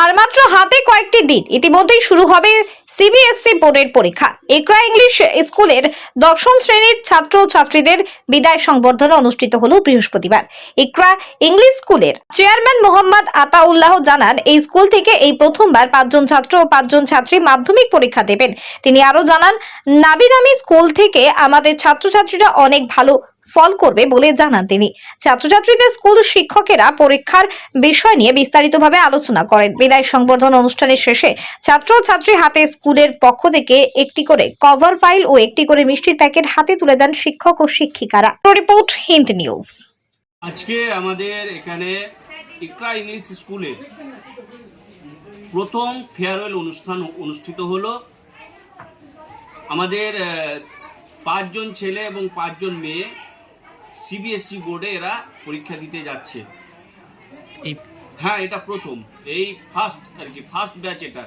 আর মাত্র হাতে কয়েকটি দিন। ইতিমধ্যেই শুরু হবে সিবিএসসি বোর্ডের পরীক্ষা। একরা ইংলিশ স্কুলের দশম শ্রেণির ছাত্র ছাত্রীদের বিদায় সংবর্ধনা অনুষ্ঠিত হল বৃহস্পতিবার। ইকরা ইংলিশ স্কুলের চেয়ারম্যান মোহাম্মদ আতাউল্লাহ জানান, এই স্কুল থেকে এই প্রথমবার পাঁচজন ছাত্র ও পাঁচজন ছাত্রী মাধ্যমিক পরীক্ষা দেবেন। তিনি আরও জানান নামি দামি স্কুল থেকে আমাদের ছাত্রছাত্রীরা অনেক ভালো ফল করবে বলে জানান তিনি। ছাত্রছাত্রীদের স্কুল শিক্ষকেরা পরীক্ষার বিষয় নিয়ে বিস্তারিতভাবে আলোচনা করেন। বিদায় সংবর্ধনা অনুষ্ঠানের শেষে ছাত্র ছাত্রী হাতে স্কুলের পক্ষ থেকে একটি করে কভার ফাইল ও একটি করে মিষ্টির প্যাকেট হাতে তুলে দেন শিক্ষক ও শিক্ষিকারা। Report Hind news. আজকে আমাদের এখানে ইকরা ইংলিশ স্কুলে প্রথম ফেয়ারওয়েল অনুষ্ঠান অনুষ্ঠিত হলো। আমাদের পাঁচজন ছেলে এবং পাঁচজন মেয়ে সিবিএসসি বোর্ডে এরা পরীক্ষা দিতে যাচ্ছে। হ্যাঁ এটা প্রথম। এই ফার্স্ট আর কি ফার্স্ট ব্যাচ এটা।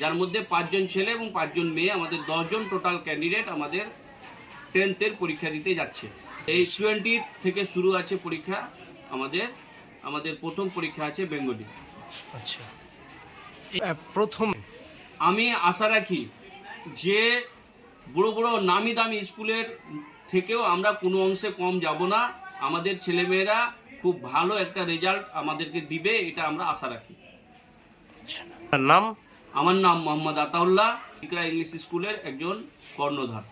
যার মধ্যে পাঁচজন ছেলে এবং পাঁচজন মেয়ে আমাদের দশজন টোটাল ক্যান্ডিডেট আমাদের টেন্থের পরীক্ষা দিতে যাচ্ছে। এই টোয়েন্টি থেকে শুরু আছে পরীক্ষা আমাদের আমাদের প্রথম পরীক্ষা আছে বেঙ্গলি আচ্ছা। প্রথম আমি আশা রাখি যে বড় বড় নামি দামি স্কুলের থেকেও আমরা কোনো অংশে কম যাব না। আমাদের ছেলেমেয়েরা খুব ভালো একটা রেজাল্ট আমাদেরকে দিবে এটা আমরা আশা রাখি। নাম? আমার নাম মোহাম্মদ আতাউল্লাহ ইকরা ইংলিশ স্কুলের একজন কর্ণধার।